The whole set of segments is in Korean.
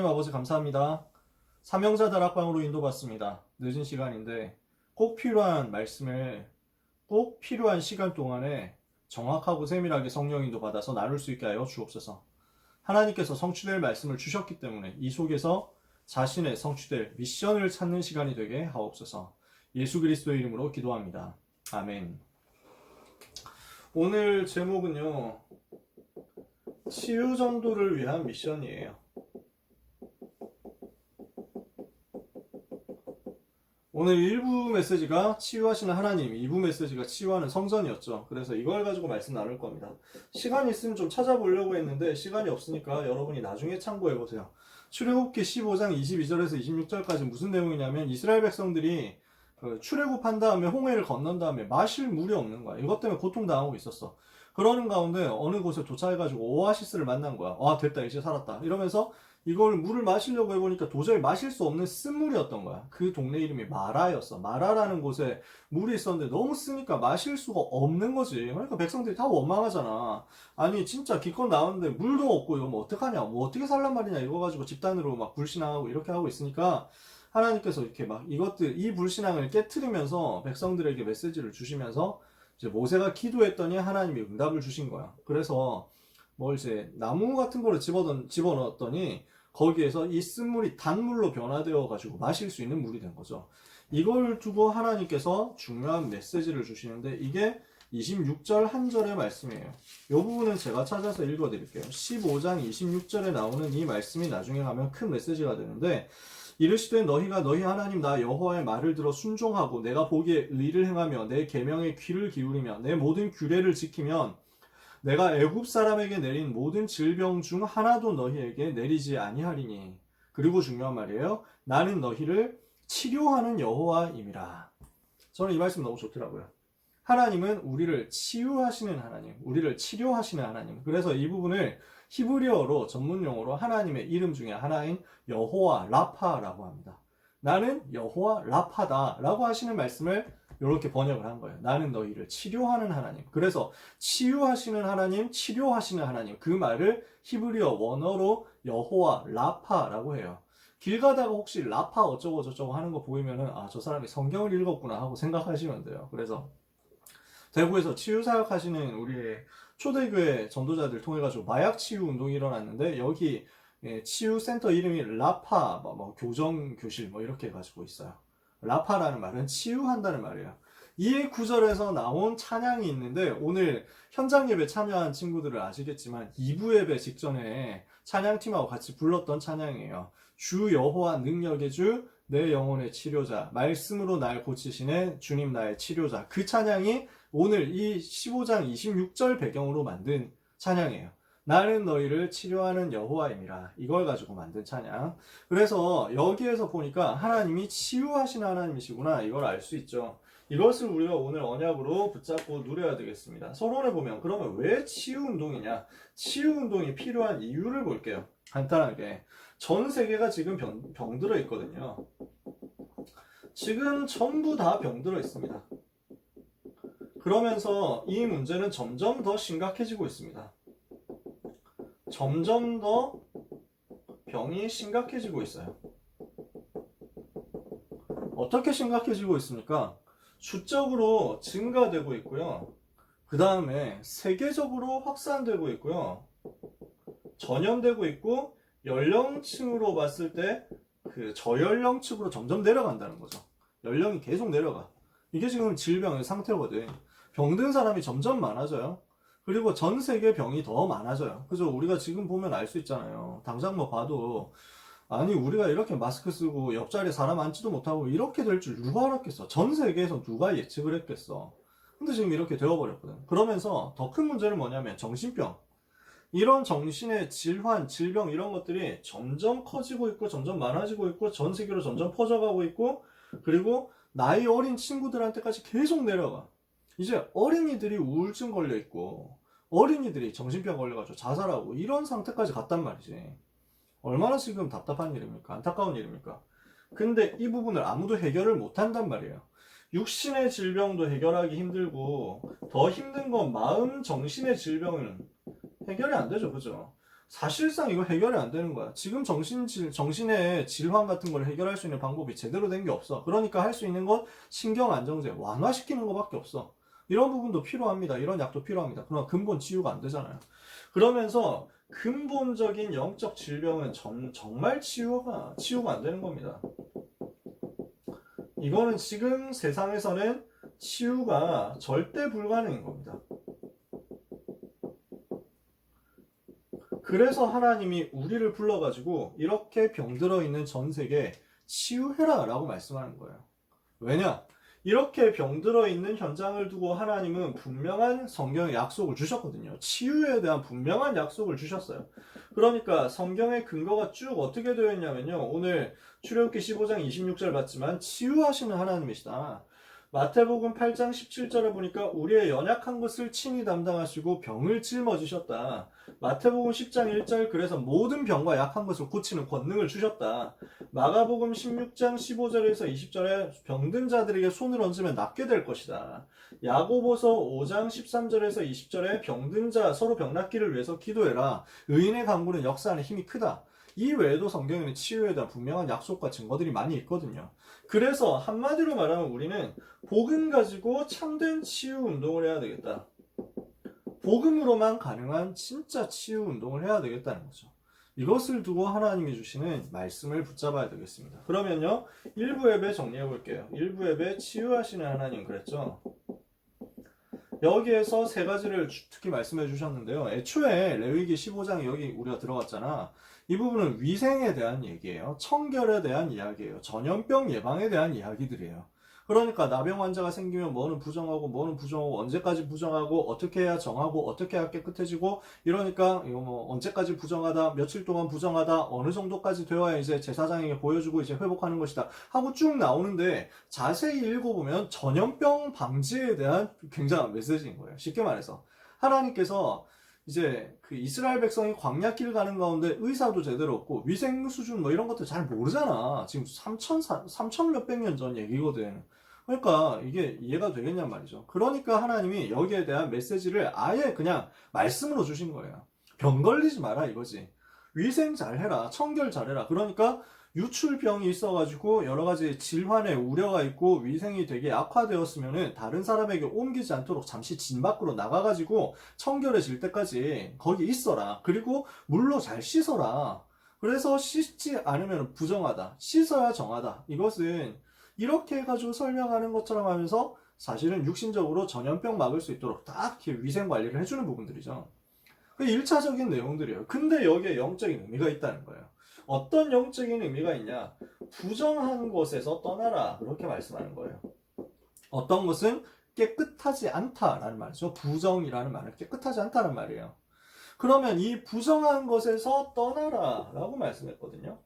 하나님 아버지 감사합니다. 삼형자 다락방으로 인도받습니다. 늦은 시간인데 꼭 필요한 말씀을 꼭 필요한 시간 동안에 정확하고 세밀하게 성령 인도 받아서 나눌 수 있게 하여 주옵소서. 하나님께서 성취될 말씀을 주셨기 때문에 이 속에서 자신의 성취될 미션을 찾는 시간이 되게 하옵소서. 예수 그리스도의 이름으로 기도합니다. 아멘. 오늘 제목은요. 치유 전도를 위한 미션이에요. 오늘 1부 메시지가 치유하시는 하나님, 2부 메시지가 치유하는 성전이었죠. 그래서 이걸 가지고 말씀 나눌 겁니다. 시간이 있으면 좀 찾아보려고 했는데 시간이 없으니까 여러분이 나중에 참고해 보세요. 출애굽기 15장 22절에서 26절까지 무슨 내용이냐면 이스라엘 백성들이 그 출애굽한 다음에 홍해를 건넌 다음에 마실 물이 없는 거야. 이것 때문에 고통 당하고 있었어. 그러는 가운데 어느 곳에 도착해가지고 오아시스를 만난 거야. 와 됐다 이제 살았다. 이러면서 이걸 물을 마시려고 해보니까 도저히 마실 수 없는 쓴물이었던 거야. 그 동네 이름이 마라였어. 마라라는 곳에 물이 있었는데 너무 쓰니까 마실 수가 없는 거지. 그러니까 백성들이 다 원망하잖아. 아니 진짜 기껏 나왔는데 물도 없고 이거 뭐 어떡하냐. 뭐 어떻게 살란 말이냐. 이거 가지고 집단으로 막 불신하고 이렇게 하고 있으니까 하나님께서 이렇게 막 이것들 이 불신앙을 깨트리면서 백성들에게 메시지를 주시면서 이제 모세가 기도했더니 하나님이 응답을 주신 거야. 그래서 뭘 이제 나무 같은 거를 집어던, 집어넣었더니 거기에서 이 쓴물이 단물로 변화되어 가지고 마실 수 있는 물이 된 거죠. 이걸 두고 하나님께서 중요한 메시지를 주시는데 이게 26절 한 절의 말씀이에요. 이 부분은 제가 찾아서 읽어 드릴게요. 15장 26절에 나오는 이 말씀이 나중에 가면 큰 메시지가 되는데 이르시되 너희가 너희 하나님 나 여호와의 말을 들어 순종하고 내가 보기에 의를 행하며 내 계명에 귀를 기울이며 내 모든 규례를 지키면 내가 애굽 사람에게 내린 모든 질병 중 하나도 너희에게 내리지 아니하리니 그리고 중요한 말이에요. 나는 너희를 치료하는 여호와임이라. 저는 이 말씀 너무 좋더라고요. 하나님은 우리를 치유하시는 하나님, 우리를 치료하시는 하나님. 그래서 이 부분을 히브리어로 전문 용어로 하나님의 이름 중에 하나인 여호와 라파라고 합니다. 나는 여호와 라파다라고 하시는 말씀을 이렇게 번역을 한 거예요. 나는 너희를 치료하는 하나님. 그래서 치유하시는 하나님, 치료하시는 하나님. 그 말을 히브리어 원어로 여호와 라파라고 해요. 길 가다가 혹시 라파 어쩌고 저쩌고 하는 거 보이면은 아, 저 사람이 성경을 읽었구나 하고 생각하시면 돼요. 그래서 대구에서 치유 사역하시는 우리의 초대교회 전도자들 통해 가지고 마약 치유 운동이 일어났는데 여기 예, 치유 센터 이름이 라파 뭐, 뭐 교정 교실 뭐 이렇게 해가지고 있어요. 라파라는 말은 치유한다는 말이에요. 이 구절에서 나온 찬양이 있는데 오늘 현장 예배 참여한 친구들을 아시겠지만 2부 예배 직전에 찬양팀하고 같이 불렀던 찬양이에요. 주 여호와 능력의 주 내 영혼의 치료자 말씀으로 날 고치시는 주님 나의 치료자 그 찬양이 오늘 이 15장 26절 배경으로 만든 찬양이에요. 나는 너희를 치료하는 여호와임이라 이걸 가지고 만든 찬양. 그래서 여기에서 보니까 하나님이 치유하시는 하나님이시구나 이걸 알 수 있죠. 이것을 우리가 오늘 언약으로 붙잡고 누려야 되겠습니다. 서론에 보면 그러면 왜 치유 운동이냐? 치유 운동이 필요한 이유를 볼게요. 간단하게 전 세계가 지금 병, 병들어 있거든요. 지금 전부 다 병들어 있습니다. 그러면서 이 문제는 점점 더 심각해지고 있습니다. 점점 더 병이 심각해지고 있어요. 어떻게 심각해지고 있습니까? 수적으로 증가되고 있고요. 그 다음에 세계적으로 확산되고 있고요. 전염되고 있고 연령층으로 봤을 때 그 저연령층으로 점점 내려간다는 거죠. 연령이 계속 내려가. 이게 지금 질병의 상태거든. 병든 사람이 점점 많아져요. 그리고 전 세계 병이 더 많아져요. 그죠? 우리가 지금 보면 알 수 있잖아요. 당장 뭐 봐도 아니 우리가 이렇게 마스크 쓰고 옆자리에 사람 앉지도 못하고 이렇게 될 줄 누가 알았겠어? 전 세계에서 누가 예측을 했겠어? 근데 지금 이렇게 되어버렸거든. 그러면서 더 큰 문제는 뭐냐면 정신병. 이런 정신의 질환, 질병 이런 것들이 점점 커지고 있고 점점 많아지고 있고 전 세계로 점점 퍼져가고 있고 그리고 나이 어린 친구들한테까지 계속 내려가. 이제 어린이들이 우울증 걸려 있고 어린이들이 정신병 걸려가지고 자살하고 이런 상태까지 갔단 말이지. 얼마나 지금 답답한 일입니까? 안타까운 일입니까? 근데 이 부분을 아무도 해결을 못 한단 말이에요. 육신의 질병도 해결하기 힘들고 더 힘든 건 마음, 정신의 질병은 해결이 안 되죠. 그죠? 사실상 이거 해결이 안 되는 거야. 지금 정신 질, 정신의 질환 같은 걸 해결할 수 있는 방법이 제대로 된 게 없어. 그러니까 할 수 있는 건 신경 안정제, 완화시키는 것밖에 없어. 이런 부분도 필요합니다. 이런 약도 필요합니다. 그러나 근본 치유가 안 되잖아요. 그러면서 근본적인 영적 질병은 정, 정말 치유가, 치유가 안 되는 겁니다. 이거는 지금 세상에서는 치유가 절대 불가능인 겁니다. 그래서 하나님이 우리를 불러가지고 이렇게 병들어 있는 전 세계 치유해라 라고 말씀하는 거예요. 왜냐? 이렇게 병들어 있는 현장을 두고 하나님은 분명한 성경의 약속을 주셨거든요. 치유에 대한 분명한 약속을 주셨어요. 그러니까 성경의 근거가 쭉 어떻게 되어 있냐면요. 오늘 출애굽기 15장 26절 봤지만 치유하시는 하나님이시다. 마태복음 8장 17절에 보니까 우리의 연약한 것을 친히 담당하시고 병을 짊어지셨다. 마태복음 10장 1절 그래서 모든 병과 약한 것을 고치는 권능을 주셨다. 마가복음 16장 15절에서 20절에 병든 자들에게 손을 얹으면 낫게 될 것이다. 야고보서 5장 13절에서 20절에 병든 자 서로 병 낫기를 위해서 기도해라. 의인의 강구는 역사하는 힘이 크다. 이 외에도 성경에는 치유에 대한 분명한 약속과 증거들이 많이 있거든요. 그래서 한마디로 말하면 우리는 복음 가지고 참된 치유 운동을 해야 되겠다. 복음으로만 가능한 진짜 치유 운동을 해야 되겠다는 거죠. 이것을 두고 하나님이 주시는 말씀을 붙잡아야 되겠습니다. 그러면요, 1부 앱에 정리해 볼게요. 1부 앱에 치유하시는 하나님 그랬죠? 여기에서 세 가지를 특히 말씀해 주셨는데요. 애초에 레위기 15장 여기 우리가 들어갔잖아. 이 부분은 위생에 대한 얘기예요. 청결에 대한 이야기예요. 전염병 예방에 대한 이야기들이에요. 그러니까 나병 환자가 생기면 뭐는 부정하고 뭐는 부정하고 언제까지 부정하고 어떻게 해야 정하고 어떻게 해야 깨끗해지고 이러니까 이거 뭐 언제까지 부정하다 며칠 동안 부정하다 어느 정도까지 되어야 이제 제사장에게 보여주고 이제 회복하는 것이다 하고 쭉 나오는데 자세히 읽어보면 전염병 방지에 대한 굉장한 메시지인 거예요. 쉽게 말해서 하나님께서 이제 그 이스라엘 백성이 광야길 가는 가운데 의사도 제대로 없고 위생 수준 뭐 이런 것들 잘 모르잖아. 지금 3천 3천 몇백 년 전 얘기거든. 그러니까 이게 이해가 되겠냔 말이죠. 그러니까 하나님이 여기에 대한 메시지를 아예 그냥 말씀으로 주신 거예요. 병 걸리지 마라 이거지. 위생 잘해라. 청결 잘해라. 그러니까 유출병이 있어가지고 여러 가지 질환의 우려가 있고 위생이 되게 악화되었으면은 다른 사람에게 옮기지 않도록 잠시 진 밖으로 나가가지고 청결해질 때까지 거기 있어라. 그리고 물로 잘 씻어라. 그래서 씻지 않으면 부정하다. 씻어야 정하다. 이것은 이렇게 해가지고 설명하는 것처럼 하면서 사실은 육신적으로 전염병 막을 수 있도록 딱 위생 관리를 해주는 부분들이죠. 그 1차적인 내용들이에요. 근데 여기에 영적인 의미가 있다는 거예요. 어떤 영적인 의미가 있냐? 부정한 것에서 떠나라. 그렇게 말씀하는 거예요. 어떤 것은 깨끗하지 않다라는 말이죠. 부정이라는 말은 깨끗하지 않다는 말이에요. 그러면 이 부정한 것에서 떠나라 라고 말씀했거든요.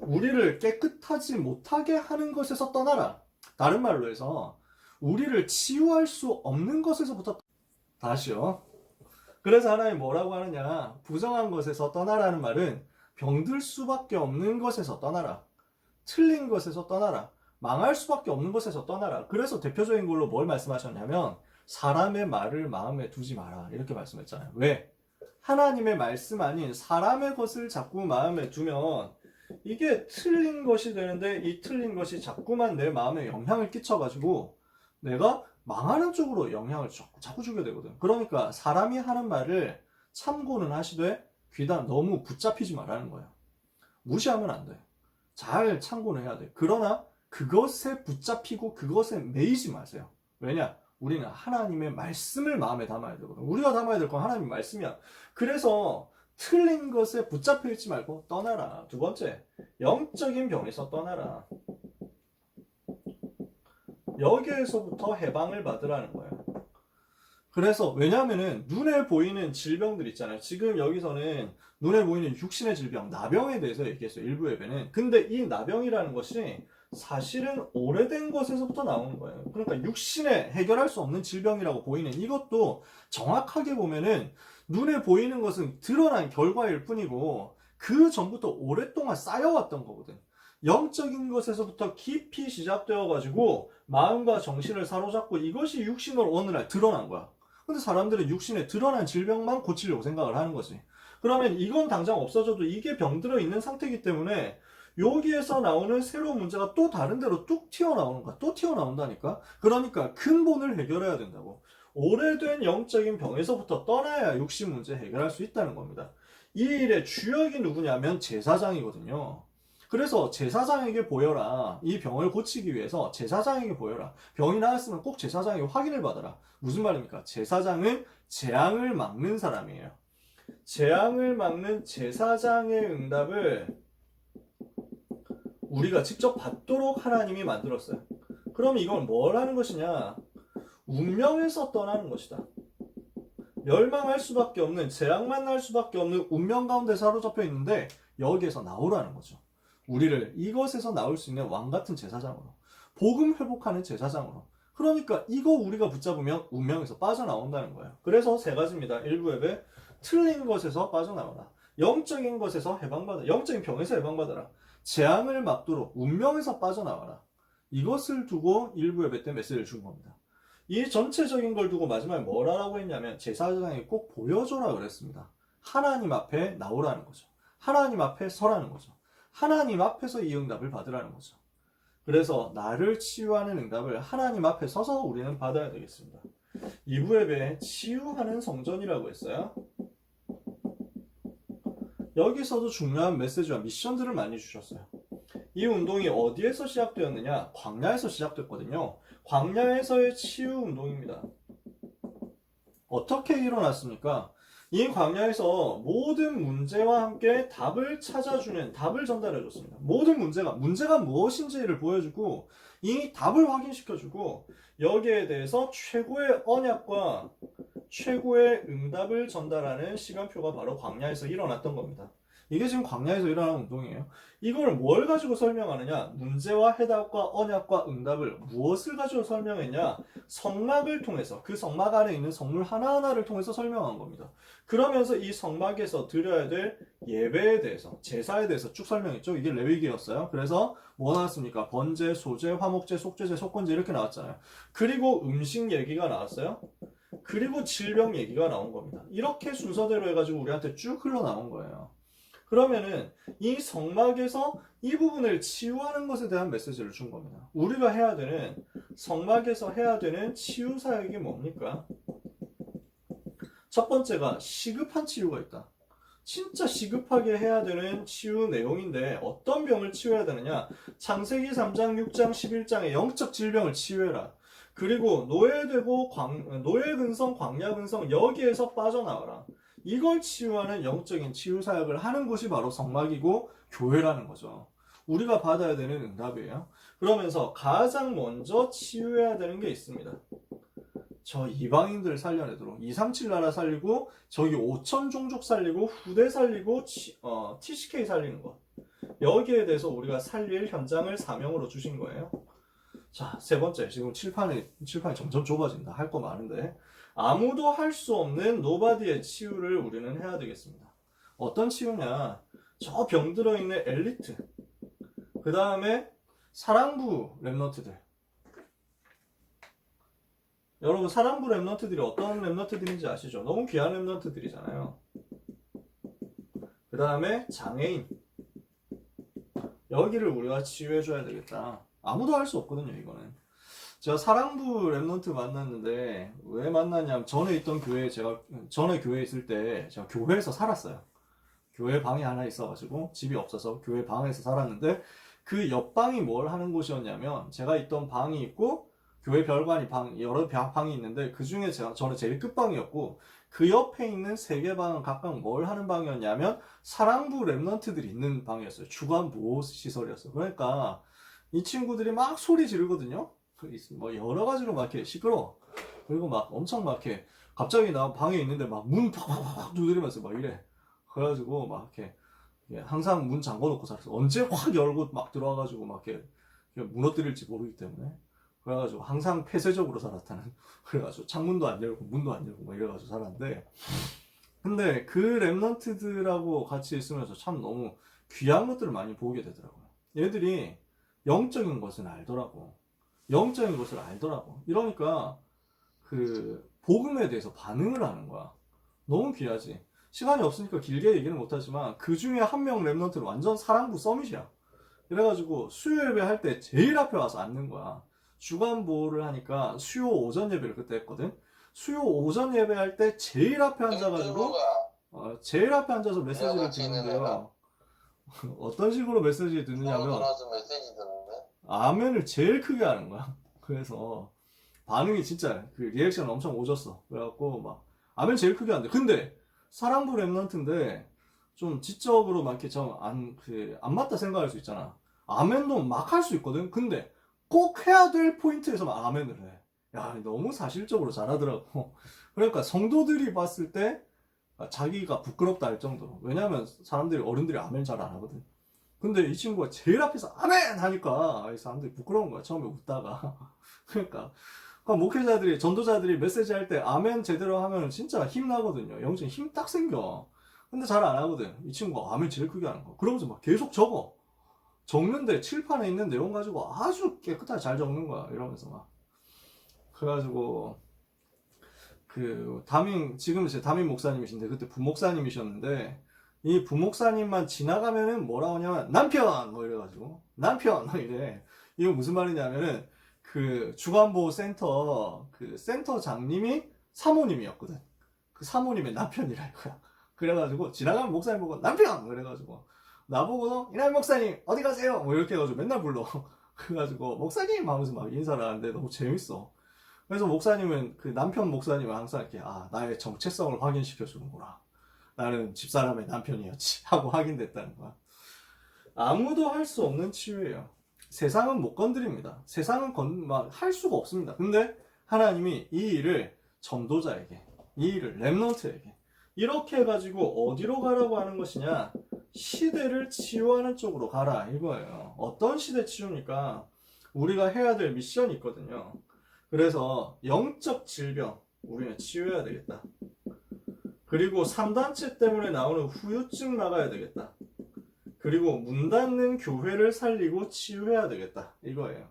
우리를 깨끗하지 못하게 하는 것에서 떠나라. 다른 말로 해서 우리를 치유할 수 없는 것에서부터 다시요. 그래서 하나님 뭐라고 하느냐? 부정한 것에서 떠나라는 말은 병들 수밖에 없는 것에서 떠나라. 틀린 것에서 떠나라. 망할 수밖에 없는 것에서 떠나라. 그래서 대표적인 걸로 뭘 말씀하셨냐면 사람의 말을 마음에 두지 마라. 이렇게 말씀했잖아요. 왜? 하나님의 말씀 아닌 사람의 것을 자꾸 마음에 두면 이게 틀린 것이 되는데 이 틀린 것이 자꾸만 내 마음에 영향을 끼쳐가지고 내가 망하는 쪽으로 영향을 자꾸, 자꾸 주게 되거든. 그러니까 사람이 하는 말을 참고는 하시되 귀다 너무 붙잡히지 말라는 거야. 무시하면 안 돼. 잘 참고는 해야 돼. 그러나 그것에 붙잡히고 그것에 매이지 마세요. 왜냐? 우리는 하나님의 말씀을 마음에 담아야 되거든. 우리가 담아야 될 건 하나님의 말씀이야. 그래서 틀린 것에 붙잡혀 있지 말고 떠나라. 두 번째, 영적인 병에서 떠나라. 여기에서부터 해방을 받으라는 거예요. 그래서 왜냐하면은 눈에 보이는 질병들 있잖아요. 지금 여기서는 눈에 보이는 육신의 질병, 나병에 대해서 얘기했어요. 일부 예배는. 근데 이 나병이라는 것이 사실은 오래된 것에서부터 나오는 거예요. 그러니까 육신에 해결할 수 없는 질병이라고 보이는 이것도 정확하게 보면은 눈에 보이는 것은 드러난 결과일 뿐이고 그 전부터 오랫동안 쌓여왔던 거거든. 영적인 것에서부터 깊이 시작되어 가지고 마음과 정신을 사로잡고 이것이 육신으로 어느 날 드러난 거야. 근데 사람들은 육신에 드러난 질병만 고치려고 생각을 하는 거지. 그러면 이건 당장 없어져도 이게 병들어 있는 상태이기 때문에 여기에서 나오는 새로운 문제가 또 다른 데로 뚝 튀어나오는 거야. 또 튀어나온다니까. 그러니까 근본을 해결해야 된다고. 오래된 영적인 병에서부터 떠나야 육신 문제 해결할 수 있다는 겁니다. 이 일의 주역이 누구냐면 제사장이거든요. 그래서 제사장에게 보여라. 이 병을 고치기 위해서 제사장에게 보여라. 병이 나았으면 꼭 제사장에게 확인을 받아라. 무슨 말입니까? 제사장은 재앙을 막는 사람이에요. 재앙을 막는 제사장의 응답을 우리가 직접 받도록 하나님이 만들었어요. 그럼 이건 뭘 하는 것이냐? 운명에서 떠나는 것이다. 멸망할 수밖에 없는, 재앙만 날 수밖에 없는 운명 가운데 사로잡혀 있는데 여기에서 나오라는 거죠. 우리를 이것에서 나올 수 있는 왕 같은 제사장으로, 복음 회복하는 제사장으로. 그러니까 이거 우리가 붙잡으면 운명에서 빠져나온다는 거예요. 그래서 세 가지입니다. 일부 앱에 틀린 것에서 빠져나오라. 영적인 것에서 해방받아. 영적인 병에서 해방받아라. 재앙을 막도록 운명에서 빠져나와라. 이것을 두고 일부 예배 때 메시지를 준 겁니다. 이 전체적인 걸 두고 마지막에 뭐라고 했냐면 제사장이 꼭 보여줘라 그랬습니다. 하나님 앞에 나오라는 거죠. 하나님 앞에 서라는 거죠. 하나님 앞에서 이 응답을 받으라는 거죠. 그래서 나를 치유하는 응답을 하나님 앞에 서서 우리는 받아야 되겠습니다. 2부 예배 치유하는 성전이라고 했어요. 여기서도 중요한 메시지와 미션들을 많이 주셨어요. 이 운동이 어디에서 시작되었느냐? 광야에서 시작됐거든요. 광야에서의 치유 운동입니다. 어떻게 일어났습니까? 이 광야에서 모든 문제와 함께 답을 찾아주는, 답을 전달해 줬습니다. 모든 문제가, 문제가 무엇인지를 보여주고, 이 답을 확인시켜주고, 여기에 대해서 최고의 언약과 최고의 응답을 전달하는 시간표가 바로 광야에서 일어났던 겁니다. 이게 지금 광야에서 일어나는 운동이에요. 이걸 뭘 가지고 설명하느냐? 문제와 해답과 언약과 응답을 무엇을 가지고 설명했냐? 성막을 통해서 그 성막 안에 있는 성물 하나하나를 통해서 설명한 겁니다. 그러면서 이 성막에서 드려야 될 예배에 대해서 제사에 대해서 쭉 설명했죠. 이게 레위기였어요. 그래서 뭐 나왔습니까? 번제, 소제, 화목제, 속죄제, 속건제 이렇게 나왔잖아요. 그리고 음식 얘기가 나왔어요. 그리고 질병 얘기가 나온 겁니다. 이렇게 순서대로 해가지고 우리한테 쭉 흘러나온 거예요. 그러면은 이 성막에서 이 부분을 치유하는 것에 대한 메시지를 준 겁니다. 우리가 해야 되는 성막에서 해야 되는 치유 사역이 뭡니까? 첫 번째가 시급한 치유가 있다. 진짜 시급하게 해야 되는 치유 내용인데 어떤 병을 치유해야 되느냐? 창세기 3장, 6장, 11장의 영적 질병을 치유해라. 그리고 노예되고 광, 노예 근성, 광야 근성 여기에서 빠져나와라. 이걸 치유하는 영적인 치유 사역을 하는 곳이 바로 성막이고 교회라는 거죠. 우리가 받아야 되는 응답이에요. 그러면서 가장 먼저 치유해야 되는 게 있습니다. 저 이방인들 살려내도록 237 나라 살리고 저기 5천 종족 살리고 후대 살리고 치- 어, TCK 살리는 것 여기에 대해서 우리가 살릴 현장을 사명으로 주신 거예요. 자, 세 번째. 지금 칠판이, 칠판이 점점 좁아진다. 할 거 많은데. 아무도 할 수 없는 노바디의 치유를 우리는 해야 되겠습니다. 어떤 치유냐? 저 병 들어 있는 엘리트. 그 다음에 사랑부 랩너트들. 여러분, 사랑부 랩너트들이 어떤 랩너트들인지 아시죠? 너무 귀한 랩너트들이잖아요. 그 다음에 장애인. 여기를 우리가 치유해줘야 되겠다. 아무도 할 수 없거든요, 이거는. 제가 사랑부 랩런트 만났는데, 왜 만났냐면, 전에 있던 교회, 제가, 전에 교회에 있을 때, 제가 교회에서 살았어요. 교회 방이 하나 있어가지고, 집이 없어서 교회 방에서 살았는데, 그 옆방이 뭘 하는 곳이었냐면, 제가 있던 방이 있고, 교회 별관이 방, 여러 방- 방이 있는데, 그 중에 제가, 저는 제일 끝방이었고, 그 옆에 있는 세 개 방은 각각 뭘 하는 방이었냐면, 사랑부 랩런트들이 있는 방이었어요. 주간 보호 시설이었어요. 그러니까, 이 친구들이 막 소리 지르거든요. 그 있- 뭐 여러 가지로 막 이렇게 시끄러워. 그리고 막 엄청 막 이렇게 갑자기 나 방에 있는데 막 문 팍팍팍 두드리면서 막 이래. 그래가지고 막 이렇게 이게 항상 문 잠궈놓고 살았어. 언제 확 열고 막 들어와가지고 막 이렇게 무너뜨릴지 모르기 때문에. 그래가지고 항상 폐쇄적으로 살았다는. 그래가지고 창문도 안 열고 문도 안 열고 막 이래가지고 살았는데. 근데 그 랩런트들하고 같이 있으면서 참 너무 귀한 것들을 많이 보게 되더라고요. 얘들이 영적인 것은 알더라고. 영적인 것을 알더라고. 이러니까 그 복음에 대해서 반응을 하는 거야. 너무 귀하지. 시간이 없으니까 길게 얘기는 못하지만 그 중에 한 명 랩런트는 완전 사랑부 서밋이야. 그래가지고 수요 예배 할 때 제일 앞에 와서 앉는 거야. 주간 보호를 하니까 수요 오전 예배를 그때 했거든. 수요 오전 예배 할 때 제일 앞에 앉아가지고 어, 제일 앞에 앉아서 메시지를 듣는데요. 어떤 식으로 메시지를 듣느냐면 들어서 메시지 아멘을 제일 크게 하는 거야. 그래서 반응이 진짜 그 리액션 엄청 오졌어. 그래갖고 막 아멘 제일 크게 하는데 근데 사랑부 랩런트인데 좀 지적으로 막 이렇게 좀안그 안 맞다 생각할 수 있잖아. 아멘도 막 할 수 있거든. 근데 꼭 해야 될 포인트에서만 아멘을 해. 야 너무 사실적으로 잘하더라고. 그러니까 성도들이 봤을 때 자기가 부끄럽다 할 정도로. 왜냐면 사람들이 어른들이 아멘 잘 안 하거든. 근데 이 친구가 제일 앞에서 아멘 하니까 이 사람들이 부끄러운 거야. 처음에 웃다가. 그러니까 그러니까 목회자들이 전도자들이 메시지 할 때 아멘 제대로 하면 진짜 힘 나거든요. 영적인 힘 딱 생겨. 근데 잘 안 하거든. 이 친구가 아멘 제일 크게 하는 거. 그러면서 막 계속 적어. 적는데 칠판에 있는 내용 가지고 아주 깨끗하게 잘 적는 거야. 이러면서 막. 그래가지고 그 담임 지금 이제 담임 목사님이신데 그때 부목사님이셨는데 이 부목사님만 지나가면은 뭐라 하냐면 남편! 뭐 이래가지고. 남편! 뭐 이래. 이거 무슨 말이냐면은 그 주간보호 센터 그 센터장님이 사모님이었거든. 그 사모님의 남편이라 이거야. 그래가지고 지나가면 목사님 보고 남편! 그래가지고. 나보고도 이날 목사님 어디 가세요? 뭐 이렇게 해가지고 맨날 불러. 그래가지고 목사님 하면서 막 인사를 하는데 너무 재밌어. 그래서 목사님은 그 남편 목사님은 항상 이렇게 아 나의 정체성을 확인시켜 주는구나 나는 집사람의 남편이었지 하고 확인됐다는 거야. 아무도 할 수 없는 치유예요. 세상은 못 건드립니다. 세상은 건, 막, 할 수가 없습니다. 근데 하나님이 이 일을 전도자에게, 이 일을 랩넌트에게, 이렇게 해가지고 어디로 가라고 하는 것이냐? 시대를 치유하는 쪽으로 가라, 이거예요. 어떤 시대 치유니까 우리가 해야 될 미션이 있거든요. 그래서 영적 질병, 우리는 치유해야 되겠다. 그리고 3단체 때문에 나오는 후유증 나가야 되겠다. 그리고 문 닫는 교회를 살리고 치유해야 되겠다. 이거예요.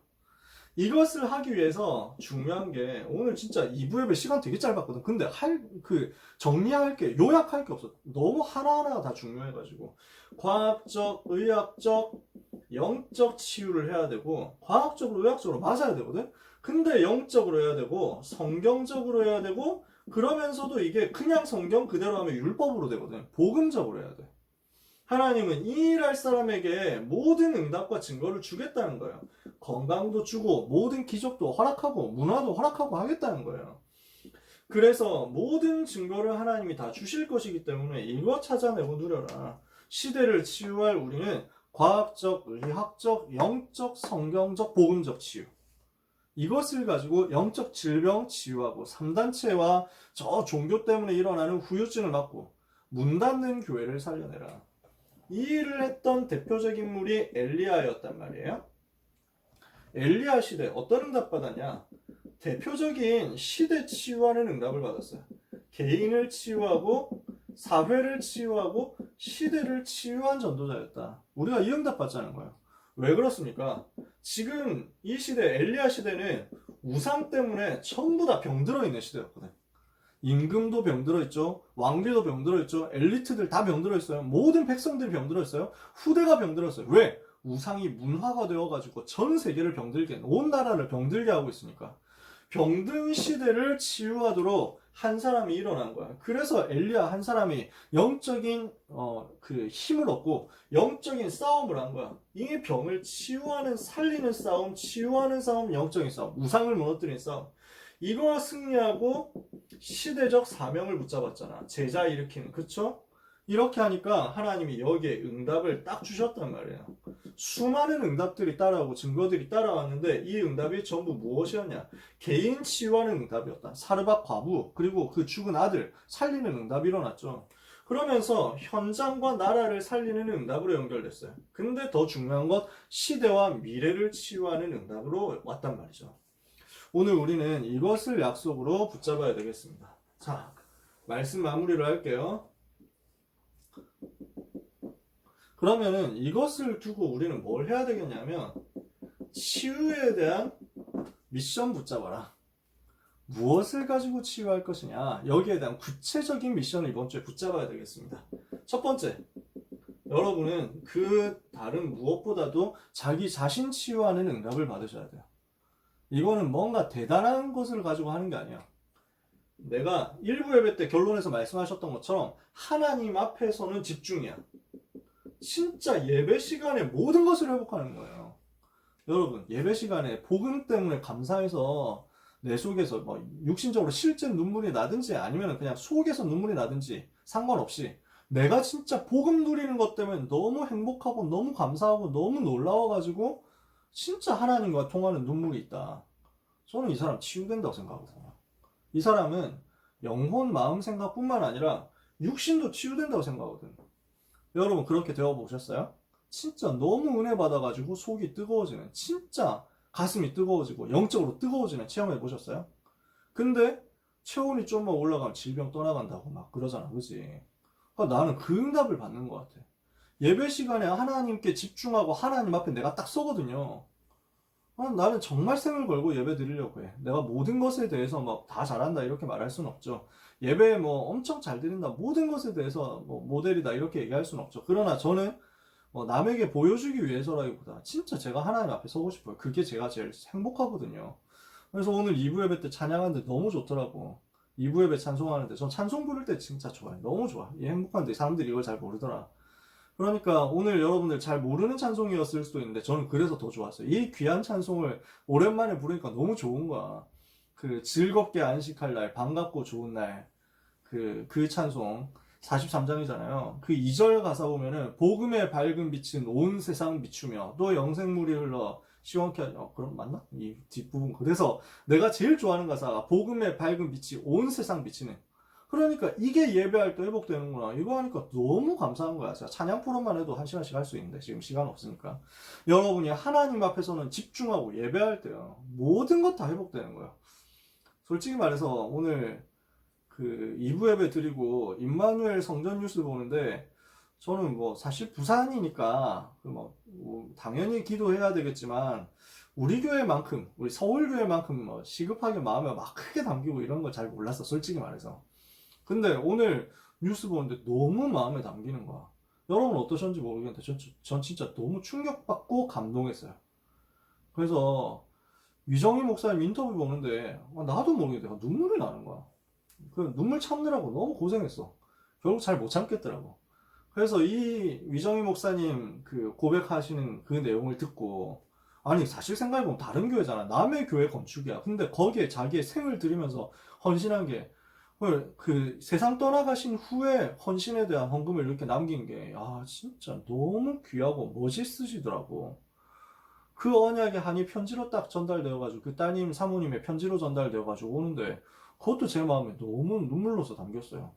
이것을 하기 위해서 중요한 게 오늘 진짜 2부 예배 시간 되게 짧았거든. 근데 할 그 정리할 게 요약할 게 없어. 너무 하나하나가 다 중요해 가지고 과학적, 의학적, 영적 치유를 해야 되고 과학적으로, 의학적으로 맞아야 되거든. 근데 영적으로 해야 되고 성경적으로 해야 되고 그러면서도 이게 그냥 성경 그대로 하면 율법으로 되거든. 복음적으로 해야 돼. 하나님은 이 일할 사람에게 모든 응답과 증거를 주겠다는 거예요. 건강도 주고 모든 기적도 허락하고 문화도 허락하고 하겠다는 거예요. 그래서 모든 증거를 하나님이 다 주실 것이기 때문에 이거 찾아내고 누려라. 시대를 치유할 우리는 과학적, 의학적, 영적, 성경적, 복음적 치유. 이것을 가지고 영적 질병 치유하고 3단체와 저 종교 때문에 일어나는 후유증을 막고 문 닫는 교회를 살려내라. 이 일을 했던 대표적 인물이 엘리야였단 말이에요. 엘리야 시대 어떤 응답 받았냐? 대표적인 시대 치유하는 응답을 받았어요. 개인을 치유하고 사회를 치유하고 시대를 치유한 전도자였다. 우리가 이 응답 받자는 거예요. 왜 그렇습니까? 지금 이 시대 엘리야 시대는 우상 때문에 전부 다 병들어 있는 시대였거든. 임금도 병들어 있죠. 왕비도 병들어 있죠. 엘리트들 다 병들어 있어요. 모든 백성들이 병들어 있어요. 후대가 병들어 있어요. 왜? 우상이 문화가 되어가지고 전 세계를 병들게, 온 나라를 병들게 하고 있으니까. 병든 시대를 치유하도록 한 사람이 일어난 거야. 그래서 엘리야 한 사람이 영적인 어, 그 힘을 얻고 영적인 싸움을 한 거야. 이 병을 치유하는 살리는 싸움, 치유하는 싸움, 영적인 싸움, 우상을 무너뜨리는 싸움. 이거 승리하고 시대적 사명을 붙잡았잖아. 제자 일으키는 그쵸? 이렇게 하니까 하나님이 여기에 응답을 딱 주셨단 말이에요. 수많은 응답들이 따라오고 증거들이 따라왔는데 이 응답이 전부 무엇이었냐? 개인 치유하는 응답이었다. 사르밧 과부 그리고 그 죽은 아들 살리는 응답이 일어났죠. 그러면서 현장과 나라를 살리는 응답으로 연결됐어요. 근데 더 중요한 것 시대와 미래를 치유하는 응답으로 왔단 말이죠. 오늘 우리는 이것을 약속으로 붙잡아야 되겠습니다. 자, 말씀 마무리를 할게요. 그러면은 이것을 두고 우리는 뭘 해야 되겠냐면 치유에 대한 미션 붙잡아라. 무엇을 가지고 치유할 것이냐 여기에 대한 구체적인 미션을 이번 주에 붙잡아야 되겠습니다. 첫 번째, 여러분은 그 다른 무엇보다도 자기 자신 치유하는 응답을 받으셔야 돼요. 이거는 뭔가 대단한 것을 가지고 하는 게 아니야. 내가 일부 예배 때 결론에서 말씀하셨던 것처럼 하나님 앞에서는 집중이야. 진짜 예배 시간에 모든 것을 회복하는 거예요. 여러분, 예배 시간에 복음 때문에 감사해서 내 속에서 뭐 육신적으로 실제 눈물이 나든지 아니면 그냥 속에서 눈물이 나든지 상관없이 내가 진짜 복음 누리는 것 때문에 너무 행복하고 너무 감사하고 너무 놀라워가지고 진짜 하나님과 통하는 눈물이 있다. 저는 이 사람 치유된다고 생각하거든요. 이 사람은 영혼, 마음, 생각뿐만 아니라 육신도 치유된다고 생각하거든요. 여러분 그렇게 되어 보셨어요? 진짜 너무 은혜 받아가지고 속이 뜨거워지는 진짜 가슴이 뜨거워지고 영적으로 뜨거워지는 체험해 보셨어요? 근데 체온이 좀만 올라가면 질병 떠나간다고 막 그러잖아, 그지? 그러니까 나는 그 응답을 받는 것 같아. 예배 시간에 하나님께 집중하고 하나님 앞에 내가 딱 서거든요. 아, 나는 정말 생을 걸고 예배 드리려고 해. 내가 모든 것에 대해서 막 다 잘한다 이렇게 말할 수는 없죠. 예배 뭐 엄청 잘 드린다 모든 것에 대해서 뭐 모델이다 이렇게 얘기할 수는 없죠. 그러나 저는 뭐 남에게 보여주기 위해서라기보다 진짜 제가 하나님 앞에 서고 싶어요. 그게 제가 제일 행복하거든요. 그래서 오늘 2부 예배 때 찬양하는데 너무 좋더라고. 2부 예배 찬송하는데 전 찬송 부를 때 진짜 좋아요. 너무 좋아. 이 행복한데 사람들이 이걸 잘 모르더라. 그러니까 오늘 여러분들 잘 모르는 찬송이었을 수도 있는데 저는 그래서 더 좋았어요. 이 귀한 찬송을 오랜만에 부르니까 너무 좋은 거야. 그 즐겁게 안식할 날, 반갑고 좋은 날, 그, 그 찬송 43장이잖아요. 그 2절 가사 보면은 복음의 밝은 빛은 온 세상 비추며 또 영생물이 흘러 시원케 하냐. 어, 그럼 맞나? 이 뒷부분. 그래서 내가 제일 좋아하는 가사가 복음의 밝은 빛이 온 세상 비치는. 그러니까 이게 예배할 때 회복되는구나. 이거 하니까 너무 감사한 거야. 제가 찬양 프로만 해도 한 시간씩 할 수 있는데 지금 시간 없으니까. 여러분이 하나님 앞에서는 집중하고 예배할 때요. 모든 것 다 회복되는 거야. 솔직히 말해서 오늘 그 2부 예배 드리고 임마누엘 성전 뉴스 보는데 저는 뭐 사실 부산이니까 그뭐 뭐 당연히 기도해야 되겠지만 우리 교회만큼 우리 서울 교회만큼 뭐 시급하게 마음에 막 크게 담기고 이런 걸잘 몰랐어 솔직히 말해서. 근데 오늘 뉴스 보는데 너무 마음에 담기는 거야. 여러분 어떠셨는지 모르겠는데 전, 전 진짜 너무 충격받고 감동했어요. 그래서 위정희 목사님 인터뷰 보는데 아, 나도 모르게 내가 눈물이 나는 거야 그 눈물 참느라고 너무 고생했어. 결국 잘 못 참겠더라고. 그래서 이 위정희 목사님 그 고백하시는 그 내용을 듣고 아니 사실 생각해보면 다른 교회잖아. 남의 교회 건축이야. 근데 거기에 자기의 생을 들이면서 헌신한 게 그 세상 떠나가신 후에 헌신에 대한 헌금을 이렇게 남긴 게, 아, 진짜 너무 귀하고 멋있으시더라고. 그 언약이 한이 편지로 딱 전달되어가지고, 그 따님, 사모님의 편지로 전달되어가지고 오는데, 그것도 제 마음에 너무 눈물로서 담겼어요.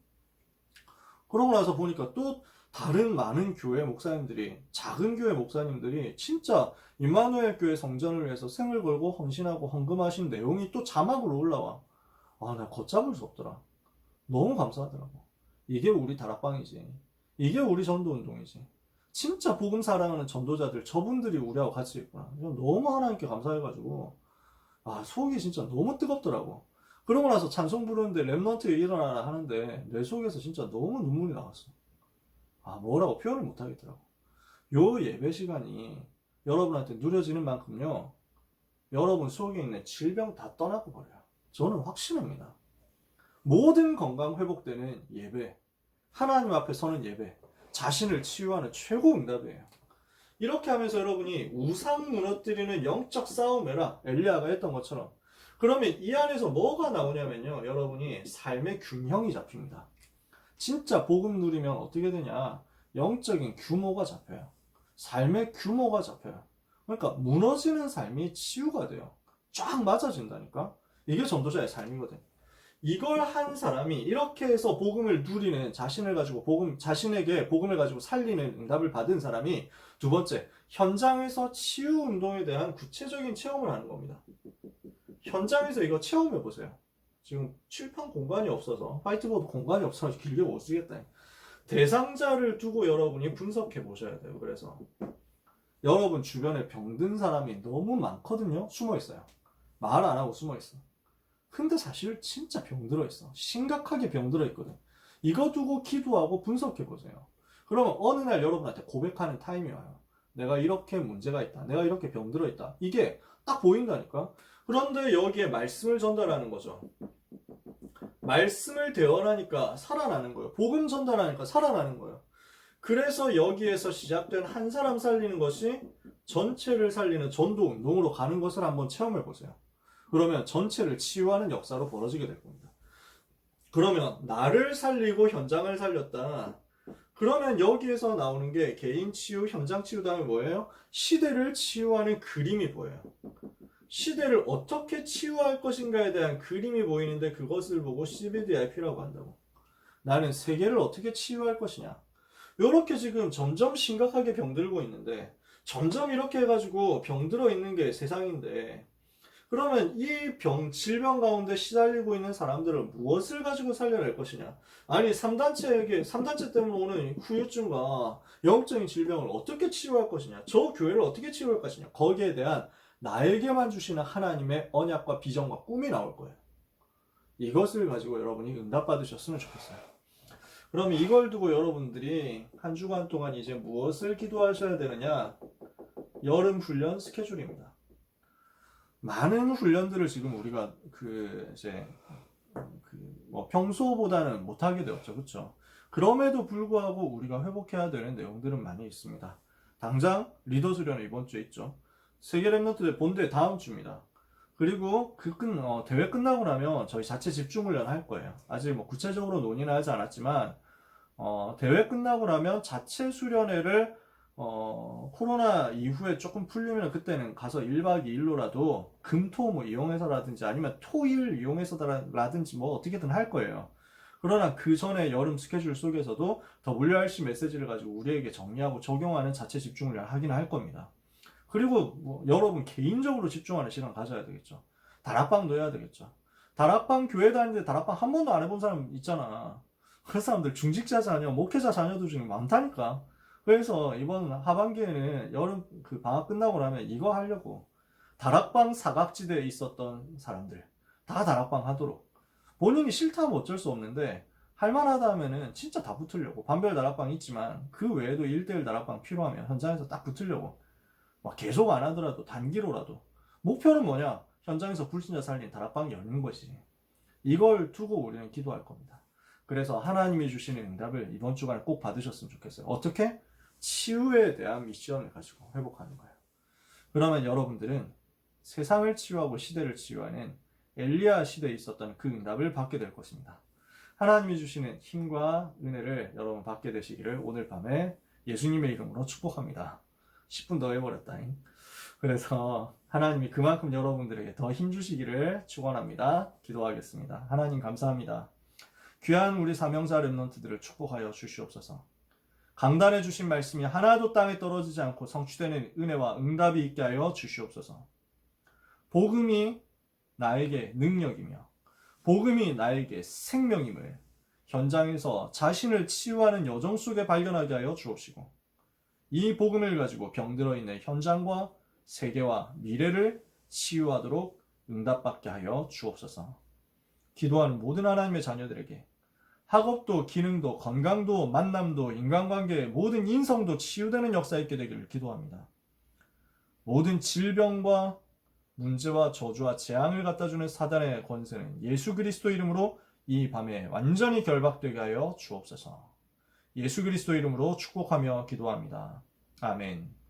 그러고 나서 보니까 또 다른 많은 교회 목사님들이 작은 교회 목사님들이 진짜 임마누엘 교회 성전을 위해서 생을 걸고 헌신하고 헌금하신 내용이 또 자막으로 올라와. 아, 나 걷잡을 수 없더라. 너무 감사하더라고. 이게 우리 다락방이지. 이게 우리 전도 운동이지. 진짜 복음 사랑하는 전도자들, 저분들이 우리하고 같이 있구나. 너무 하나님께 감사해가지고, 아, 속이 진짜 너무 뜨겁더라고. 그러고 나서 찬송 부르는데 랩런트 일어나라 하는데 내 속에서 진짜 너무 눈물이 나왔어. 아, 뭐라고 표현을 못 하겠더라고. 요 예배 시간이 여러분한테 누려지는 만큼요, 여러분 속에 있는 질병 다 떠나고 버려요. 저는 확신합니다. 모든 건강 회복되는 예배, 하나님 앞에 서는 예배, 자신을 치유하는 최고 응답이에요. 이렇게 하면서 여러분이 우상 무너뜨리는 영적 싸움에라 엘리야가 했던 것처럼 그러면 이 안에서 뭐가 나오냐면요. 여러분이 삶의 균형이 잡힙니다. 진짜 복음 누리면 어떻게 되냐? 영적인 규모가 잡혀요. 삶의 규모가 잡혀요. 그러니까 무너지는 삶이 치유가 돼요. 쫙 맞아진다니까? 이게 전도자의 삶이거든. 이걸 한 사람이 이렇게 해서 복음을 누리는 자신을 가지고 복음 자신에게 복음을 가지고 살리는 응답을 받은 사람이 두 번째 현장에서 치유 운동에 대한 구체적인 체험을 하는 겁니다. 현장에서 이거 체험해 보세요. 지금 칠판 공간이 없어서 화이트보드 공간이 없어서 길게 못 쓰겠다. 대상자를 두고 여러분이 분석해 보셔야 돼요. 그래서 여러분 주변에 병든 사람이 너무 많거든요. 숨어 있어요. 말 안 하고 숨어 있어. 근데 사실 진짜 병들어 있어. 심각하게 병들어 있거든. 이거 두고 기도하고 분석해 보세요. 그러면 어느 날 여러분한테 고백하는 타임이 와요. 내가 이렇게 문제가 있다. 내가 이렇게 병들어 있다. 이게 딱 보인다니까. 그런데 여기에 말씀을 전달하는 거죠. 말씀을 대언하니까 살아나는 거예요. 복음 전달하니까 살아나는 거예요. 그래서 여기에서 시작된 한 사람 살리는 것이 전체를 살리는 전도 운동으로 가는 것을 한번 체험해 보세요. 그러면 전체를 치유하는 역사로 벌어지게 될 겁니다. 그러면 나를 살리고 현장을 살렸다. 그러면 여기에서 나오는 게 개인 치유, 현장 치유 다음에 뭐예요? 시대를 치유하는 그림이 보여요. 시대를 어떻게 치유할 것인가에 대한 그림이 보이는데 그것을 보고 CBDIP라고 한다고. 나는 세계를 어떻게 치유할 것이냐. 이렇게 지금 점점 심각하게 병들고 있는데 점점 이렇게 해가지고 병들어 있는 게 세상인데 그러면 이 병, 질병 가운데 시달리고 있는 사람들을 무엇을 가지고 살려낼 것이냐? 아니, 3단체에게, 3단체 때문에 오는 후유증과 영적인 질병을 어떻게 치유할 것이냐? 저 교회를 어떻게 치유할 것이냐? 거기에 대한 나에게만 주시는 하나님의 언약과 비전과 꿈이 나올 거예요. 이것을 가지고 여러분이 응답받으셨으면 좋겠어요. 그럼 이걸 두고 여러분들이 한 주간 동안 이제 무엇을 기도하셔야 되느냐? 여름 훈련 스케줄입니다. 많은 훈련들을 지금 우리가 그 이제 그 뭐 평소보다는 못하게 되었죠, 그렇죠? 그럼에도 불구하고 우리가 회복해야 되는 내용들은 많이 있습니다. 당장 리더 수련은 이번 주에 있죠. 세계 랩너트대 본대 다음 주입니다. 그리고 그 끝, 어, 대회 끝나고 나면 저희 자체 집중 훈련 할 거예요. 아직 뭐 구체적으로 논의는 하지 않았지만 어, 대회 끝나고 나면 자체 수련회를 어, 코로나 이후에 조금 풀리면 그때는 가서 1박 2일로라도 금토 뭐 이용해서라든지 아니면 토일 이용해서라든지 뭐 어떻게든 할 거예요. 그러나 그 전에 여름 스케줄 속에서도 더 WRC 메시지를 가지고 우리에게 정리하고 적용하는 자체 집중을 하긴 할 겁니다. 그리고 뭐 여러분 개인적으로 집중하는 시간 가져야 되겠죠. 다락방도 해야 되겠죠. 다락방 교회 다니는데 다락방 한 번도 안 해본 사람 있잖아. 그 사람들 중직자 자녀, 목회자 자녀들 중에 많다니까. 그래서 이번 하반기에는 여름 그 방학 끝나고 나면 이거 하려고 다락방 사각지대에 있었던 사람들 다 다락방 하도록. 본인이 싫다면 어쩔 수 없는데 할만하다 하면은 진짜 다 붙으려고. 반별 다락방 있지만 그 외에도 1대1 다락방 필요하면 현장에서 딱 붙으려고. 막 계속 안 하더라도 단기로라도. 목표는 뭐냐? 현장에서 불신자 살린 다락방 여는 것이 이걸 두고 우리는 기도할 겁니다. 그래서 하나님이 주시는 응답을 이번 주간에 꼭 받으셨으면 좋겠어요. 어떻게? 치유에 대한 미션을 가지고 회복하는 거예요. 그러면 여러분들은 세상을 치유하고 시대를 치유하는 엘리야 시대에 있었던 그 응답을 받게 될 것입니다. 하나님이 주시는 힘과 은혜를 여러분 받게 되시기를 오늘 밤에 예수님의 이름으로 축복합니다. 10분 더 해버렸다잉. 그래서 하나님이 그만큼 여러분들에게 더 힘 주시기를 축원합니다. 기도하겠습니다. 하나님 감사합니다. 귀한 우리 사명자 랩런트들을 축복하여 주시옵소서. 강단해 주신 말씀이 하나도 땅에 떨어지지 않고 성취되는 은혜와 응답이 있게 하여 주시옵소서. 복음이 나에게 능력이며 복음이 나에게 생명임을 현장에서 자신을 치유하는 여정 속에 발견하게 하여 주옵시고 이 복음을 가지고 병들어 있는 현장과 세계와 미래를 치유하도록 응답받게 하여 주옵소서. 기도하는 모든 하나님의 자녀들에게 학업도 기능도 건강도 만남도 인간관계 모든 인성도 치유되는 역사 있게 되기를 기도합니다. 모든 질병과 문제와 저주와 재앙을 갖다 주는 사단의 권세는 예수 그리스도 이름으로 이 밤에 완전히 결박되게 하여 주옵소서. 예수 그리스도 이름으로 축복하며 기도합니다. 아멘.